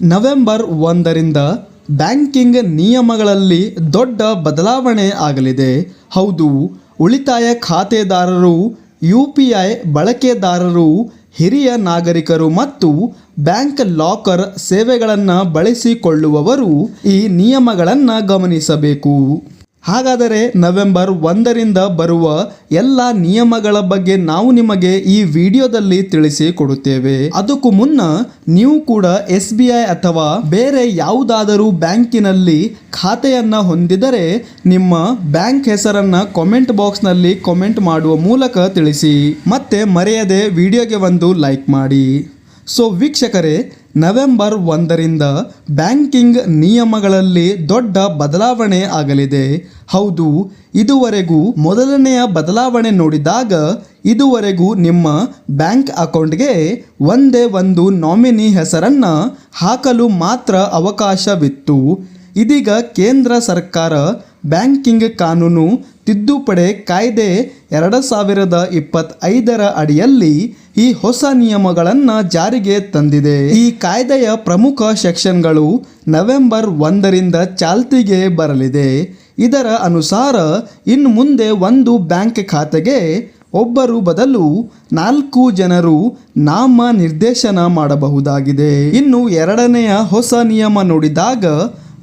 November ಒಂದರಿಂದ banking ನಿಯಮಗಳಲ್ಲಿ ದೊಡ್ಡ ಬದಲಾವಣೆ ಆಗಲಿದೆ. ಹೌದು, ಉಳಿತಾಯ ಖಾತೆದಾರರು, ಯು ಪಿ ಐ ಬಳಕೆದಾರರು, ಹಿರಿಯ ನಾಗರಿಕರು ಮತ್ತು ಬ್ಯಾಂಕ್ ಲಾಕರ್ ಸೇವೆಗಳನ್ನು ಬಳಸಿಕೊಳ್ಳುವವರು ಈ ನಿಯಮಗಳನ್ನು ಗಮನಿಸಬೇಕು. ಹಾಗಾದರೆ ನವೆಂಬರ್ ಒಂದರಿಂದ ಬರುವ ಎಲ್ಲ ನಿಯಮಗಳ ಬಗ್ಗೆ ನಾವು ನಿಮಗೆ ಈ ವಿಡಿಯೋದಲ್ಲಿ ತಿಳಿಸಿ ಕೊಡುತ್ತೇವೆ. ಅದಕ್ಕೂ ಮುನ್ನ ನೀವು ಕೂಡ ಎಸ್ ಬಿ ಐ ಅಥವಾ ಬೇರೆ ಯಾವುದಾದರೂ ಬ್ಯಾಂಕಿನಲ್ಲಿ ಖಾತೆಯನ್ನು ಹೊಂದಿದರೆ ನಿಮ್ಮ ಬ್ಯಾಂಕ್ ಹೆಸರನ್ನ ಕಾಮೆಂಟ್ ಬಾಕ್ಸ್ನಲ್ಲಿ ಕಾಮೆಂಟ್ ಮಾಡುವ ಮೂಲಕ ತಿಳಿಸಿ. ಮತ್ತೆ ಮರೆಯದೆ ವಿಡಿಯೋಗೆ ಒಂದು ಲೈಕ್ ಮಾಡಿ. ಸೊ ವೀಕ್ಷಕರೇ, ನವೆಂಬರ್ ಒಂದರಿಂದ ಬ್ಯಾಂಕಿಂಗ್ ನಿಯಮಗಳಲ್ಲಿ ದೊಡ್ಡ ಬದಲಾವಣೆ ಆಗಲಿದೆ. ಹೌದು, ಇದುವರೆಗೂ ಮೊದಲನೆಯ ಬದಲಾವಣೆ ನೋಡಿದಾಗ ಇದುವರೆಗೂ ನಿಮ್ಮ ಬ್ಯಾಂಕ್ ಅಕೌಂಟ್ಗೆ ಒಂದೇ ಒಂದು ನಾಮಿನಿ ಹೆಸರನ್ನು ಹಾಕಲು ಮಾತ್ರ ಅವಕಾಶವಿತ್ತು. ಇದೀಗ ಕೇಂದ್ರ ಸರ್ಕಾರ ಬ್ಯಾಂಕಿಂಗ್ ಕಾನೂನು ತಿದ್ದುಪಡಿ ಕಾಯ್ದೆ ಎರಡು ಸಾವಿರದ ಇಪ್ಪತ್ತೈದರ ಅಡಿಯಲ್ಲಿ ಈ ಹೊಸ ನಿಯಮಗಳನ್ನು ಜಾರಿಗೆ ತಂದಿದೆ. ಈ ಕಾಯ್ದೆಯ ಪ್ರಮುಖ ಸೆಕ್ಷನ್ಗಳು ನವೆಂಬರ್ ಒಂದರಿಂದ ಚಾಲ್ತಿಗೆ ಬರಲಿದೆ. ಇದರ ಅನುಸಾರ ಇನ್ನು ಮುಂದೆ ಒಂದು ಬ್ಯಾಂಕ್ ಖಾತೆಗೆ ಒಬ್ಬರು ಬದಲು ನಾಲ್ಕು ಜನರು ನಾಮ ನಿರ್ದೇಶನ ಮಾಡಬಹುದಾಗಿದೆ. ಇನ್ನು ಎರಡನೆಯ ಹೊಸ ನಿಯಮ ನೋಡಿದಾಗ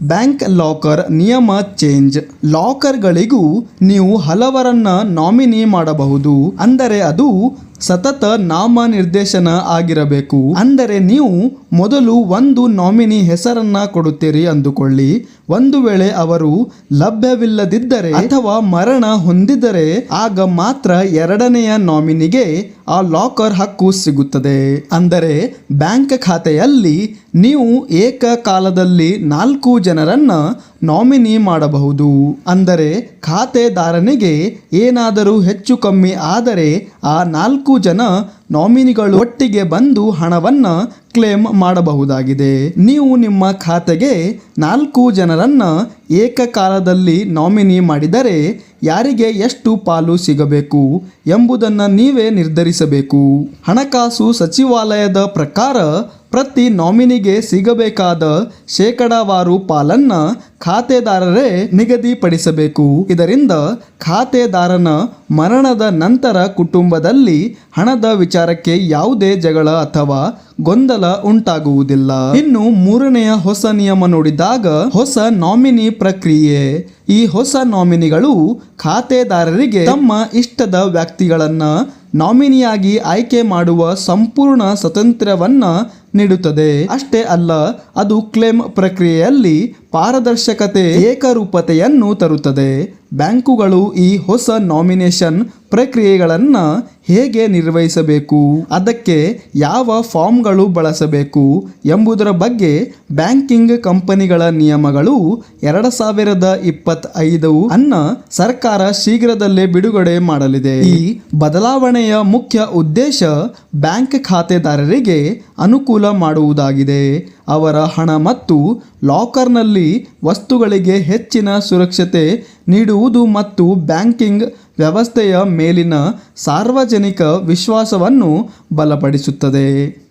ಬ್ಯಾಂಕ್ ಲಾಕರ್ ನಿಯಮ ಚೇಂಜ್. ಲಾಕರ್ಗಳಿಗೂ ನೀವು ಹಲವರನ್ನ ನಾಮಿನಿ ಮಾಡಬಹುದು. ಅಂದರೆ ಅದು ಸತತ ನಾಮ ನಿರ್ದೇಶನ ಆಗಿರಬೇಕು. ಅಂದರೆ ನೀವು ಮೊದಲು ಒಂದು ನಾಮಿನಿ ಹೆಸರನ್ನ ಕೊಡುತ್ತೀರಿ ಅಂದುಕೊಳ್ಳಿ. ಒಂದು ವೇಳೆ ಅವರು ಲಭ್ಯವಿಲ್ಲದಿದ್ದರೆ ಅಥವಾ ಮರಣ ಹೊಂದಿದರೆ ಆಗ ಮಾತ್ರ ಎರಡನೆಯ ನಾಮಿನಿಗೆ ಆ ಲಾಕರ್ ಹಕ್ಕು ಸಿಗುತ್ತದೆ. ಅಂದರೆ ಬ್ಯಾಂಕ್ ಖಾತೆಯಲ್ಲಿ ನೀವು ಏಕಕಾಲದಲ್ಲಿ ನಾಲ್ಕು ಜನರನ್ನ ನಾಮಿನಿ ಮಾಡಬಹುದು. ಅಂದರೆ ಖಾತೆದಾರನಿಗೆ ಏನಾದರೂ ಹೆಚ್ಚು ಕಮ್ಮಿ ಆದರೆ ಆ ನಾಲ್ಕು ಜನ ನಾಮಿನಿಗಳು ಒಟ್ಟಿಗೆ ಬಂದು ಹಣವನ್ನು ಕ್ಲೇಮ್ ಮಾಡಬಹುದಾಗಿದೆ. ನೀವು ನಿಮ್ಮ ಖಾತೆಗೆ ನಾಲ್ಕು ಜನರನ್ನು ಏಕಕಾಲದಲ್ಲಿ ನಾಮಿನಿ ಮಾಡಿದರೆ ಯಾರಿಗೆ ಎಷ್ಟು ಪಾಲು ಸಿಗಬೇಕು ಎಂಬುದನ್ನು ನೀವೇ ನಿರ್ಧರಿಸಬೇಕು. ಹಣಕಾಸು ಸಚಿವಾಲಯದ ಪ್ರಕಾರ ಪ್ರತಿ ನಾಮಿನಿಗೆ ಸಿಗಬೇಕಾದ ಶೇಕಡಾವಾರು ಪಾಲನ್ನ ಖಾತೆದಾರರೇ ನಿಗದಿಪಡಿಸಬೇಕು. ಇದರಿಂದ ಖಾತೆದಾರನ ಮರಣದ ನಂತರ ಕುಟುಂಬದಲ್ಲಿ ಹಣದ ವಿಚಾರಕ್ಕೆ ಯಾವುದೇ ಜಗಳ ಅಥವಾ ಗೊಂದಲ ಉಂಟಾಗುವುದಿಲ್ಲ. ಇನ್ನು ಮೂರನೆಯ ಹೊಸ ನಿಯಮ ನೋಡಿದಾಗ ಹೊಸ ನಾಮಿನಿ ಪ್ರಕ್ರಿಯೆ. ಈ ಹೊಸ ನಾಮಿನಿಗಳು ಖಾತೆದಾರರಿಗೆ ತಮ್ಮ ಇಷ್ಟದ ವ್ಯಕ್ತಿಗಳನ್ನ ನಾಮಿನಿಯಾಗಿ ಆಯ್ಕೆ ಮಾಡುವ ಸಂಪೂರ್ಣ ಸ್ವಾತಂತ್ರ್ಯವನ್ನು ನೀಡುತ್ತದೆ. ಅಷ್ಟೇ ಅಲ್ಲ ಅದು ಕ್ಲೇಮ್ ಪ್ರಕ್ರಿಯೆಯಲ್ಲಿ ಪಾರದರ್ಶಕತೆ ಏಕರೂಪತೆಯನ್ನು ತರುತ್ತದೆ. ಬ್ಯಾಂಕುಗಳು ಈ ಹೊಸ ನಾಮಿನೇಷನ್ ಪ್ರಕ್ರಿಯೆಗಳನ್ನು ಹೇಗೆ ನಿರ್ವಹಿಸಬೇಕು, ಅದಕ್ಕೆ ಯಾವ ಫಾರ್ಮ್ಗಳು ಬಳಸಬೇಕು ಎಂಬುದರ ಬಗ್ಗೆ ಬ್ಯಾಂಕಿಂಗ್ ಕಂಪನಿಗಳ ನಿಯಮಗಳು ಎರಡು ಸಾವಿರದ ಇಪ್ಪತ್ತೈದು ಅನ್ನು ಸರ್ಕಾರ ಶೀಘ್ರದಲ್ಲೇ ಬಿಡುಗಡೆ ಮಾಡಲಿದೆ. ಈ ಬದಲಾವಣೆಯ ಮುಖ್ಯ ಉದ್ದೇಶ ಬ್ಯಾಂಕ್ ಖಾತೆದಾರರಿಗೆ ಅನುಕೂಲ ಮಾಡುವುದಾಗಿದೆ. ಅವರ ಹಣ ಮತ್ತು ಲಾಕರ್ನಲ್ಲಿ ವಸ್ತುಗಳಿಗೆ ಹೆಚ್ಚಿನ ಸುರಕ್ಷತೆ ನೀಡುವುದು ಮತ್ತು ಬ್ಯಾಂಕಿಂಗ್ ವ್ಯವಸ್ಥೆಯ ಮೇಲಿನ ಸಾರ್ವಜನಿಕ ವಿಶ್ವಾಸವನ್ನು ಬಲಪಡಿಸುತ್ತದೆ.